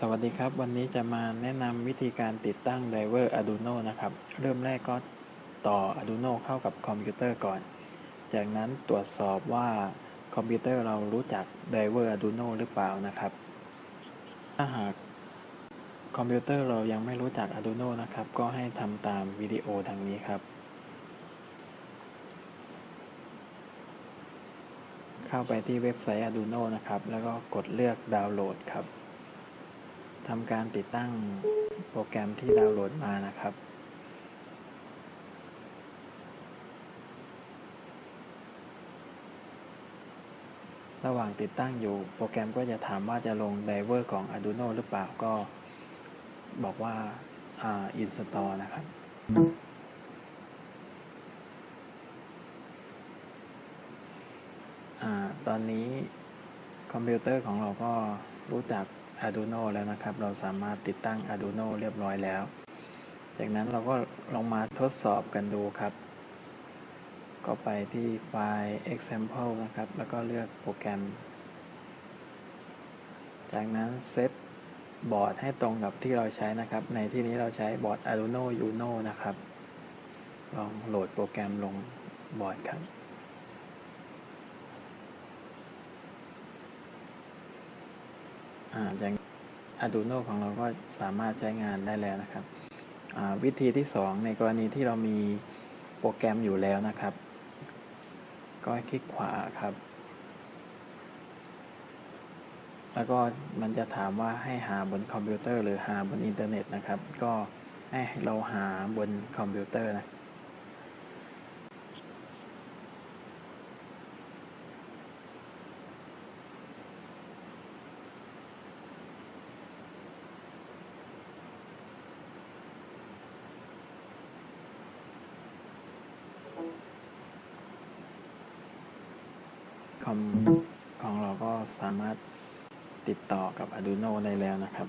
สวัสดีครับ วันนี้จะมาแนะนำวิธีการติดตั้งไดเวอร์ Arduino นะครับ เริ่มแรกก็ต่อ Arduino เข้ากับคอมพิวเตอร์ก่อน จากนั้นตรวจสอบว่าคอมพิวเตอร์เรารู้จักไดเวอร์ Arduino หรือเปล่านะครับ ถ้าหากคอมพิวเตอร์เรายังไม่รู้จัก Arduino นะครับ ก็ให้ทำตามวิดีโอดังนี้ครับ เข้าไปที่เว็บไซต์ Arduino นะครับ แล้วก็กดเลือกดาวน์โหลดครับ ทำการติดตั้งโปรแกรมที่ดาวน์โหลดมานะครับ ระหว่างติดตั้งอยู่โปรแกรมก็จะถามว่าจะลงไดเวอร์ของ Arduino หรือเปล่าก็บอกว่าอ่า install นะครับอ่าตอนนี้คอมพิวเตอร์ของเราก็รู้จัก Arduino แล้วนะครับ เราสามารถติดตั้ง Arduino เรียบร้อยแล้ว จากนั้นเราก็ลองมาทดสอบกันดูครับ ก็ไปที่ไฟล์ example นะครับ แล้วก็เลือกโปรแกรม จากนั้นเซตบอร์ดให้ตรงกับที่เราใช้นะครับ ในที่นี้เราใช้บอร์ด Arduino Uno นะครับ ลองโหลดโปรแกรมลงบอร์ดครับ อ่า จาก Arduino ของเราก็สามารถใช้งานได้แล้วนะครับวิธีที่ 2 ในกรณีที่เรามีโปรแกรมอยู่แล้วนะครับ ก็คลิกขวาครับ แล้วก็มันจะถามว่าให้หาบนคอมพิวเตอร์ หรือหาบนอินเทอร์เน็ตนะครับ ก็ให้เราหาบนคอมพิวเตอร์นะ .com ของเราก็สามารถติดต่อกับ Arduino ได้แล้วนะครับ